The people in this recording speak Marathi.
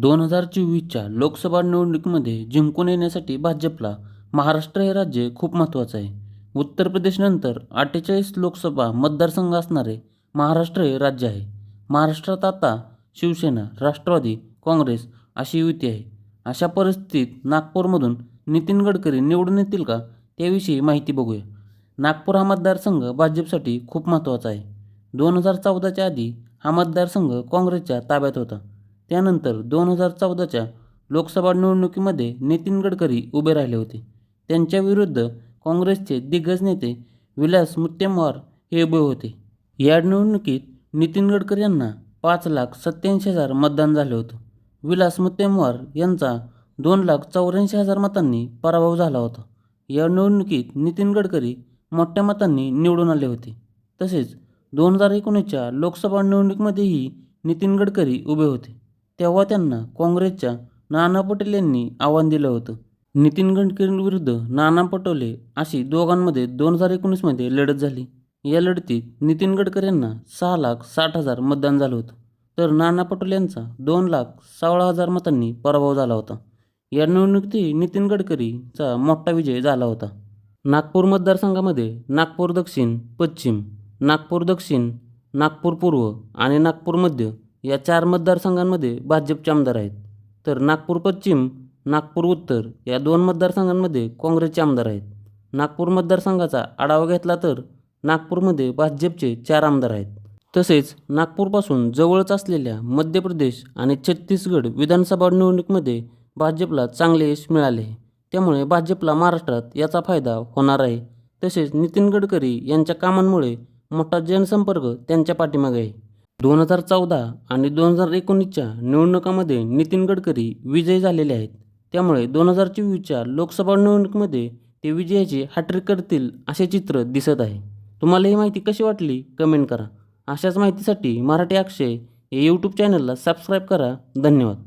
दोन हजार चोवीसच्या लोकसभा निवडणुकीमध्ये जिंकून येण्यासाठी भाजपला महाराष्ट्र हे राज्य खूप महत्त्वाचं आहे. उत्तर प्रदेशनंतर अठ्ठेचाळीस लोकसभा मतदारसंघ असणारे महाराष्ट्र हे राज्य आहे. महाराष्ट्रात आता शिवसेना राष्ट्रवादी काँग्रेस अशी युती आहे. अशा परिस्थितीत नागपूरमधून नितीन गडकरी निवडून येतील का त्याविषयी माहिती बघूया. नागपूर हा मतदारसंघ भाजपसाठी खूप महत्त्वाचा आहे. दोन हजार चौदाच्या आधी हा मतदारसंघ काँग्रेसच्या ताब्यात होता. त्यानंतर दोन हजार चौदाच्या लोकसभा निवडणुकीमध्ये नितीन गडकरी उभे राहिले होते. त्यांच्याविरुद्ध काँग्रेसचे दिग्गज नेते विलास मुत्तेमवार हे उभे होते. या निवडणुकीत नितीन गडकरी यांना पाच लाख सत्याऐंशी हजार मतदान झालं होतं. विलास मुत्तेमवार यांचा दोन लाख चौऱ्याऐंशी हजार मतांनी पराभव झाला होता. या निवडणुकीत नितीन गडकरी मोठ्या मतांनी निवडून आले होते. तसेच दोन हजार एकोणीसच्या लोकसभा निवडणुकीमध्येही नितीन गडकरी उभे होते. तेव्हा त्यांना काँग्रेसच्या नाना पटेल यांनी आव्हान दिलं होतं. नितीन गडकरींविरुद्ध नाना पटोले अशी दोघांमध्ये दोन हजार एकोणीसमध्ये लढत झाली. या लढतीत नितीन गडकरी यांना सहा लाख साठ हजार मतदान झालं होतं. तर नाना पटोले यांचा दोन लाख सोळा हजार मतांनी पराभव झाला होता. या निवडणुकीतही नितीन गडकरीचा मोठा विजय झाला होता. नागपूर मतदारसंघामध्ये नागपूर दक्षिण पश्चिम नागपूर दक्षिण नागपूर पूर्व आणि नागपूर मध्य या चार मतदारसंघांमध्ये भाजपचे आमदार आहेत. तर नागपूर पश्चिम नागपूर उत्तर या दोन मतदारसंघांमध्ये काँग्रेसचे आमदार आहेत. नागपूर मतदारसंघाचा आढावा घेतला तर नागपूरमध्ये भाजपचे चार आमदार आहेत. तसेच नागपूरपासून जवळच असलेल्या मध्य प्रदेश आणि छत्तीसगड विधानसभा निवडणुकीमध्ये भाजपला चांगले यश मिळाले. आहे त्यामुळे भाजपला महाराष्ट्रात याचा फायदा होणार आहे. तसेच नितीन गडकरी यांच्या कामांमुळे मोठा जनसंपर्क त्यांच्या पाठीमागे आहे. दोन हजार चौदा आणि दोन हजार एकोणीसच्या निवडणुकामध्ये नितीन गडकरी विजयी झालेले आहेत. त्यामुळे दोन हजार चोवीसच्या लोकसभा निवडणुकीमध्ये ते विजयाची हॅट्रिक करतील असे चित्र दिसत आहे. तुम्हाला ही माहिती कशी वाटली? कमेंट करा. अशाच माहितीसाठी मराठी अक्षय या यूट्यूब चॅनलला सबस्क्राईब करा. धन्यवाद.